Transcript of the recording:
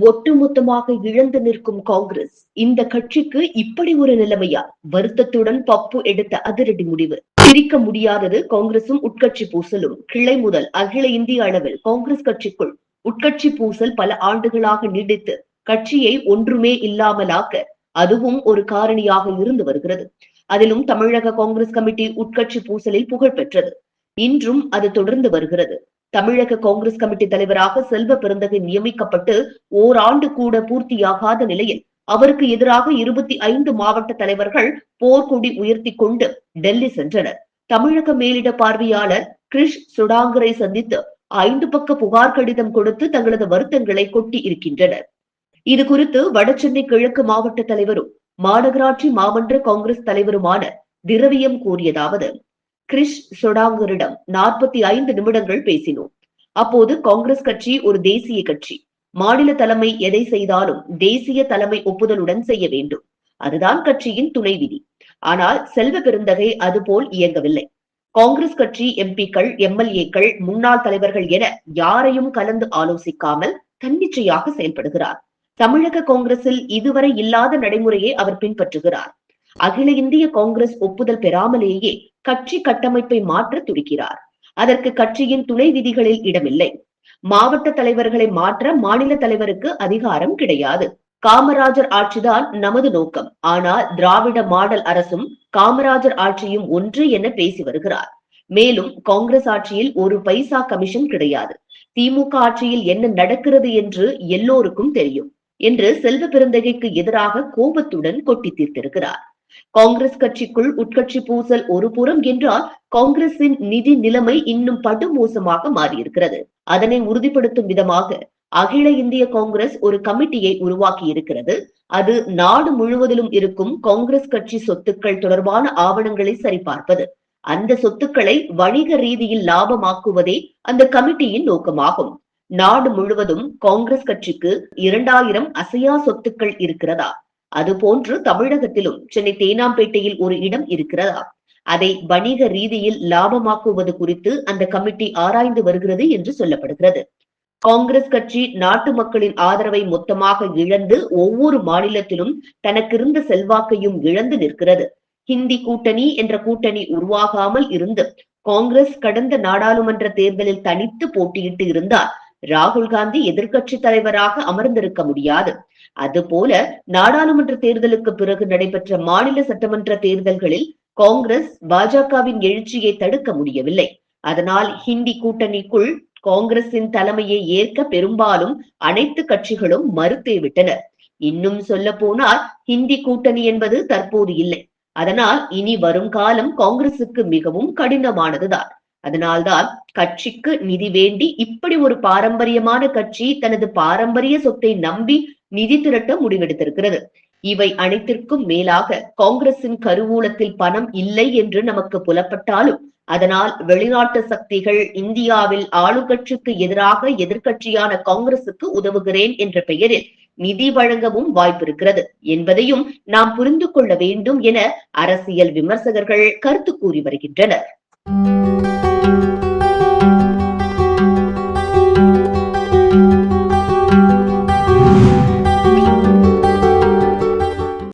ஒட்டுமொத்தமாக இழந்து நிற்கும் காங்கிரஸ் இந்த கட்சிக்கு இப்படி ஒரு நிலைமையா? வருத்தத்துடன் பப்பு எடுத்த அதிரடி முடிவு. பிரிக்க முடியாதது காங்கிரசும் உட்கட்சி பூசலும். கிளை முதல் அகில இந்திய அளவில் காங்கிரஸ் கட்சிக்குள் உட்கட்சி பூசல் பல ஆண்டுகளாக நீடித்து கட்சியை ஒன்றுமே இல்லாமலாக்க அதுவும் ஒரு காரணியாக இருந்து வருகிறது. அதிலும் தமிழக காங்கிரஸ் கமிட்டி உட்கட்சி பூசலில் புகழ் பெற்றது. இன்றும் அது தொடர்ந்து வருகிறது. தமிழக காங்கிரஸ் கமிட்டி தலைவராக செல்வ பெருந்தகை நியமிக்கப்பட்டு ஓராண்டு கூட பூர்த்தியாகாத நிலையில் அவருக்கு எதிராக இருபத்தி ஐந்து மாவட்ட தலைவர்கள் போர்க்கொடி உயர்த்தி கொண்டு டெல்லி சென்றனர். தமிழக மேலிட பார்வையாளர் கிரிஷ் சுடாங்கரை சந்தித்து ஐந்து பக்க புகார் கடிதம் கொடுத்து தங்களது வருத்தங்களை கொட்டி இருக்கின்றனர். இது குறித்து வடசென்னை கிழக்கு மாவட்ட தலைவரும் மாநகராட்சி மாமன்ற காங்கிரஸ் தலைவருமான திரவியம் கூறியதாவது கிரிஷ் சொடாங்கரிடம் நாற்பத்தி ஐந்து நிமிடங்கள் பேசினோம். அப்போது காங்கிரஸ் கட்சி ஒரு தேசிய கட்சி. மாநில தலைமை எதை செய்தாலும் தேசிய தலைமை ஒப்புதலுடன் செய்ய வேண்டும். அதுதான் கட்சியின் துணை விதி. ஆனால் செல்வ பெருந்தகை அதுபோல் இயங்கவில்லை. காங்கிரஸ் கட்சி எம்பிக்கள் எம்எல்ஏக்கள் முன்னாள் தலைவர்கள் என யாரையும் கலந்து ஆலோசிக்காமல் தன்னிச்சையாக செயல்படுகிறார். தமிழக காங்கிரஸில் இதுவரை இல்லாத நடைமுறையை அவர் பின்பற்றுகிறார். அகில இந்திய காங்கிரஸ் ஒப்புதல் பெறாமலேயே கட்சி கட்டமைப்பை மாற்ற துடிக்கிறார். அதற்கு கட்சியின் துணை விதிகளில் இடமில்லை. மாவட்ட தலைவர்களை மாற்ற மாநில தலைவருக்கு அதிகாரம் கிடையாது. காமராஜர் ஆட்சிதான் நமது நோக்கம். ஆனால் திராவிட மாடல் அரசும் காமராஜர் ஆட்சியும் ஒன்று என பேசி வருகிறார். மேலும் காங்கிரஸ் ஆட்சியில் ஒரு பைசா கமிஷன் கிடையாது. திமுக ஆட்சியில் என்ன நடக்கிறது என்று எல்லோருக்கும் தெரியும். என்று செல்வ பெருந்தகைக்கு எதிராக கோபத்துடன் கொட்டி தீர்த்திருக்கிறார். காங்கிரஸ் கட்சிக்குள் உட்கட்சி பூசல் ஒரு புறம் என்றால் காங்கிரசின் நிதி நிலைமை இன்னும் படுமோசமாக மாறியிருக்கிறது. அதனை உறுதிப்படுத்தும் விதமாக அகில இந்திய காங்கிரஸ் ஒரு கமிட்டியை உருவாக்கி இருக்கிறது அது நாடு முழுவதிலும் இருக்கும் காங்கிரஸ் கட்சி சொத்துக்கள் தொடர்பான ஆவணங்களை சரிபார்ப்பது. அந்த சொத்துக்களை வணிக ரீதியில் லாபமாக்குவதே அந்த கமிட்டியின் நோக்கமாகும். நாடு முழுவதும் காங்கிரஸ் கட்சிக்கு இரண்டாயிரம் அசையா சொத்துக்கள் இருக்கிறதா? அதுபோன்று தமிழகத்திலும் சென்னை தேனாம்பேட்டையில் ஒரு இடம் இருக்கிறதா? அதை வணிக ரீதியில் லாபமாக்குவது குறித்து அந்த கமிட்டி ஆராய்ந்து வருகிறது என்று சொல்லப்படுகிறது. காங்கிரஸ் கட்சி நாட்டு மக்களின் ஆதரவை மொத்தமாக இழந்து ஒவ்வொரு மாநிலத்திலும் தனக்கிருந்த செல்வாக்கையும் இழந்து நிற்கிறது. ஹிந்தி கூட்டணி என்ற கூட்டணி உருவாகாமல் இருந்து காங்கிரஸ் கடந்த நாடாளுமன்ற தேர்தலில் தனித்து போட்டியிட்டு இருந்தால் ராகுல் காந்தி எதிர்க்கட்சி தலைவராக அமர்ந்திருக்க முடியாது. அதுபோல நாடாளுமன்ற தேர்தலுக்கு பிறகு நடைபெற்ற மாநில சட்டமன்ற தேர்தல்களில் காங்கிரஸ் பாஜகவின் எழுச்சியை தடுக்க முடியவில்லை. அதனால் ஹிந்தி கூட்டணிக்குள் காங்கிரசின் தலைமையை ஏற்க பெரும்பாலும் அனைத்து கட்சிகளும் மறுத்தே விட்டனர் இன்னும் சொல்ல போனால் ஹிந்தி கூட்டணி என்பது தற்போது இல்லை. அதனால் இனி வரும் காலம் காங்கிரசுக்கு மிகவும் கடினமானதுதான். அதனால்தான் கட்சிக்கு நிதி வேண்டி இப்படி ஒரு பாரம்பரியமான கட்சி தனது பாரம்பரிய சொத்தை நம்பி நிதி திரட்ட முடிவெடுத்திருக்கிறது. இவை அனைத்திற்கும் மேலாக காங்கிரசின் கருவூலத்தில் பணம் இல்லை என்று நமக்கு புலப்பட்டாலும் அதனால் வெளிநாட்டு சக்திகள் இந்தியாவில் ஆளுங்கட்சிக்கு எதிராக எதிர்கட்சியான காங்கிரசுக்கு உதவுகிறேன் என்ற பெயரில் நிதி வழங்கவும் வாய்ப்பிருக்கிறது என்பதையும் நாம் புரிந்து கொள்ள வேண்டும் என அரசியல் விமர்சகர்கள் கருத்து கூறி வருகின்றனர்.